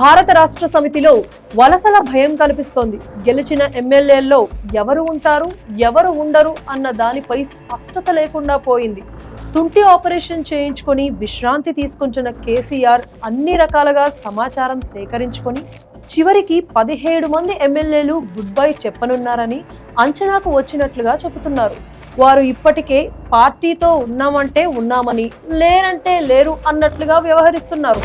భారత రాష్ట్ర సమితిలో వలసల భయం కనిపిస్తోంది. గెలిచిన ఎమ్మెల్యేల్లో ఎవరు ఉంటారు ఎవరు ఉండరు అన్న దానిపై స్పష్టత లేకుండా పోయింది. తుంటి ఆపరేషన్ చేయించుకొని విశ్రాంతి తీసుకుంటున్న కేసీఆర్ అన్ని రకాలుగా సమాచారం సేకరించుకొని చివరికి పదిహేడు మంది ఎమ్మెల్యేలు గుడ్ బై చెప్పనున్నారని అంచనాకు వచ్చినట్లుగా చెబుతున్నారు. వారు ఇప్పటికే పార్టీతో ఉన్నామంటే ఉన్నామని లేరంటే లేరు అన్నట్లుగా వ్యవహరిస్తున్నారు.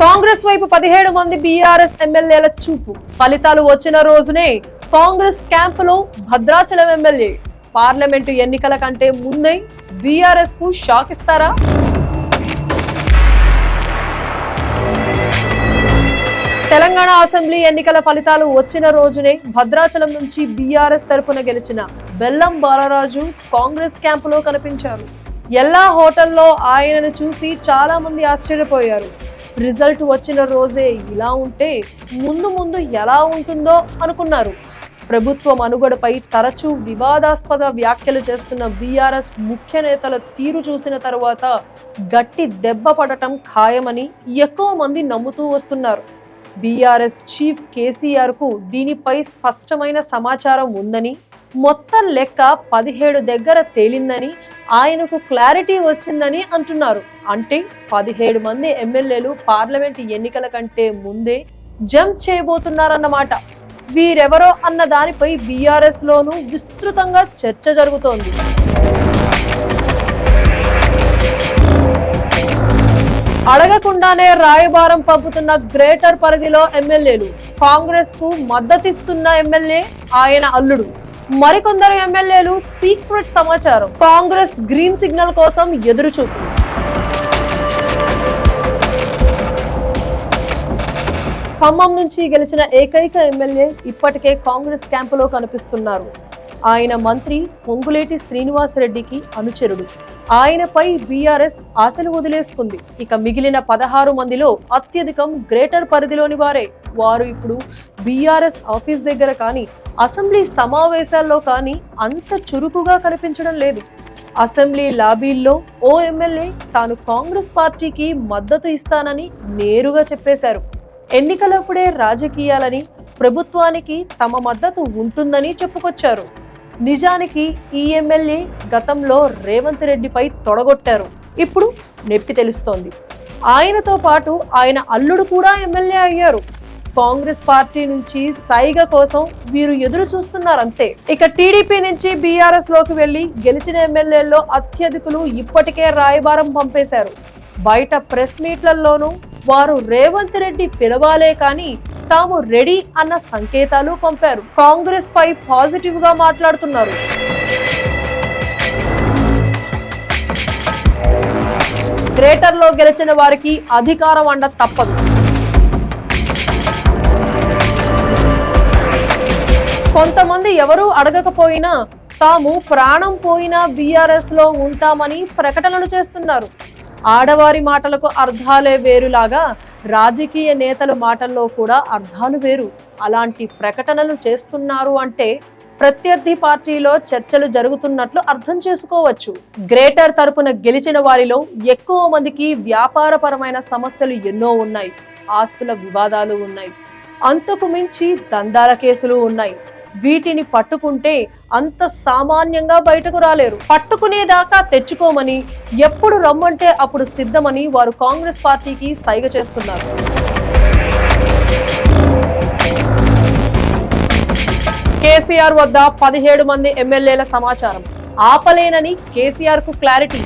కాంగ్రెస్ వైపు పదిహేడు మంది బీఆర్ఎస్ ఎమ్మెల్యేల చూపు. ఫలితాలు వచ్చిన రోజునే కాంగ్రెస్ క్యాంపులో భద్రాచలం ఎమ్మెల్యే. పార్లమెంటు ఎన్నికల కంటే ముందే బీఆర్ఎస్కు షాక్ ఇస్తారా? తెలంగాణ అసెంబ్లీ ఎన్నికల ఫలితాలు వచ్చిన రోజునే భద్రాచలం నుంచి బీఆర్ఎస్ తరపున గెలిచిన బెల్లం బాలరాజు కాంగ్రెస్ క్యాంపులో కనిపించారు. ఎల్లా హోటల్లో ఆయనను చూసి చాలా మంది ఆశ్చర్యపోయారు. రిజల్ట్ వచ్చిన రోజే ఇలా ఉంటే ముందు ముందు ఎలా ఉంటుందో అనుకున్నారు. ప్రభుత్వ మనుగడపై తరచూ వివాదాస్పద వ్యాఖ్యలు చేస్తున్న బీఆర్ఎస్ ముఖ్య నేతల తీరు చూసిన తరువాత గట్టి దెబ్బ పడటం ఖాయమని ఎక్కువ మంది నమ్ముతూ వస్తున్నారు. బీఆర్ఎస్ చీఫ్ కేసీఆర్కు దీనిపై స్పష్టమైన సమాచారం ఉందని మొత్తం లెక్క పదిహేడు దగ్గర తేలిందని ఆయనకు క్లారిటీ వచ్చిందని అంటున్నారు. అంటే పదిహేడు మంది ఎమ్మెల్యేలు పార్లమెంట్ ఎన్నికల కంటే ముందే జంప్ చేయబోతున్నారన్నమాట. వీరెవరో అన్న దానిపై బీఆర్ఎస్ లోను విస్తృతంగా చర్చ జరుగుతోంది. అడగకుండానే రాయబారం పంపుతున్న గ్రేటర్ పరిధిలో ఎమ్మెల్యేలు కాంగ్రెస్కు మద్దతిస్తున్న ఎమ్మెల్యే ఆయన అల్లుడు. మరికొందరు ఎమ్మెల్యేలు సీక్రెట్ సమాచారం. కాంగ్రెస్ గ్రీన్ సిగ్నల్ కోసం ఎదురుచూపు. ఖమ్మం నుంచి గెలిచిన ఏకైక ఎమ్మెల్యే ఇప్పటికే కాంగ్రెస్ క్యాంపులో కనిపిస్తున్నారు. ఆయన మంత్రి పొంగులేటి శ్రీనివాసరెడ్డికి అనుచరుడు. ఆయనపై బీఆర్ఎస్ ఆశలు వదిలేసుకుంది ఇక మిగిలిన పదహారు మందిలో అత్యధికం గ్రేటర్ పరిధిలోని వారే. వారు ఇప్పుడు బీఆర్ఎస్ ఆఫీస్ దగ్గర కానీ అసెంబ్లీ సమావేశాల్లో కానీ అంత చురుకుగా కనిపించడం లేదు. అసెంబ్లీ లాబీల్లో ఓ ఎమ్మెల్యే తాను కాంగ్రెస్ పార్టీకి మద్దతు ఇస్తానని నేరుగా చెప్పేశారు. ఎన్నికలప్పుడే రాజకీయాలని ప్రభుత్వానికి తమ మద్దతు ఉంటుందని చెప్పుకొచ్చారు. నిజానికి ఈ ఎమ్మెల్యే గతంలో రేవంత్ రెడ్డిపై తొడగొట్టారు. ఇప్పుడు నెప్పి తెలుస్తోంది. ఆయనతో పాటు ఆయన అల్లుడు కూడా ఎమ్మెల్యే అయ్యారు. కాంగ్రెస్ పార్టీ నుంచి సైగ కోసం వీరు ఎదురు చూస్తున్నారంతే. ఇక టీడీపీ నుంచి బీఆర్ఎస్లోకి వెళ్ళి గెలిచిన ఎమ్మెల్యేల్లో అత్యధికులు ఇప్పటికే రాయబారం పంపేశారు. బయట ప్రెస్ మీట్లలోనూ వారు రేవంత్ రెడ్డి పిలవాలే కానీ తాము రెడీ అన్న సంకేతాలు పంపారు. కాంగ్రెస్ పై పాజిటివ్గా మాట్లాడుతున్నారు. గ్రేటర్లో గెలిచిన వారికి అధికారం అండ తప్పదు. కొంతమంది ఎవరూ అడగకపోయినా తాము ప్రాణం పోయినా బీఆర్ఎస్లో ఉంటామని ప్రకటనలు చేస్తున్నారు. ఆడవారి మాటలకు అర్థాలే వేరులాగా రాజకీయ నేతల మాటల్లో కూడా అర్థాలు వేరు. అలాంటి ప్రకటనలు చేస్తున్నారు అంటే ప్రత్యర్థి పార్టీలో చర్చలు జరుగుతున్నట్లు అర్థం చేసుకోవచ్చు. గ్రేటర్ తరపున గెలిచిన వారిలో ఎక్కువ మందికి వ్యాపారపరమైన సమస్యలు ఎన్నో ఉన్నాయి. ఆస్తుల వివాదాలు ఉన్నాయి. అంతకు మించి దందాల కేసులు ఉన్నాయి. వీటిని పట్టుకుంటే అంత సామాన్యంగా బయటకు రాలేరు. పట్టుకునేదాకా తెచ్చుకోమని ఎప్పుడు రమ్మంటే అప్పుడు సిద్ధమని వారు కాంగ్రెస్ పార్టీకి సైగ చేస్తున్నారు. కేసీఆర్ వద్ద పదిహేడు మంది ఎమ్మెల్యేల సమాచారం. ఆపలేనని కేసీఆర్కు క్లారిటీ.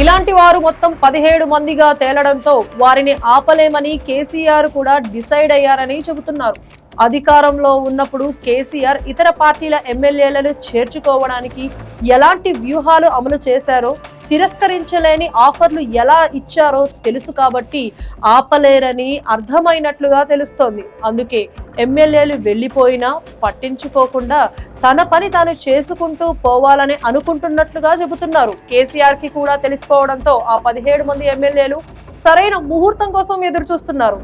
ఇలాంటి వారు మొత్తం పదిహేడు మందిగా తేలడంతో వారిని ఆపలేమని కేసీఆర్ కూడా డిసైడ్ అయ్యారని చెబుతున్నారు. అధికారంలో ఉన్నప్పుడు కేసీఆర్ ఇతర పార్టీల ఎమ్మెల్యేలను చేర్చుకోవడానికి ఎలాంటి వ్యూహాలు అమలు చేశారో తిరస్కరించలేని ఆఫర్లు ఎలా ఇచ్చారో తెలుసు కాబట్టి ఆపలేరని అర్థమైనట్లుగా తెలుస్తోంది. అందుకే ఎమ్మెల్యేలు వెళ్ళిపోయినా పట్టించుకోకుండా తన పని తాను చేసుకుంటూ పోవాలని అనుకుంటున్నట్లుగా చెబుతున్నారు. కేసీఆర్కి కూడా తెలిసిపోవడంతో ఆ పదిహేడు మంది ఎమ్మెల్యేలు సరైన ముహూర్తం కోసం ఎదురు చూస్తున్నారు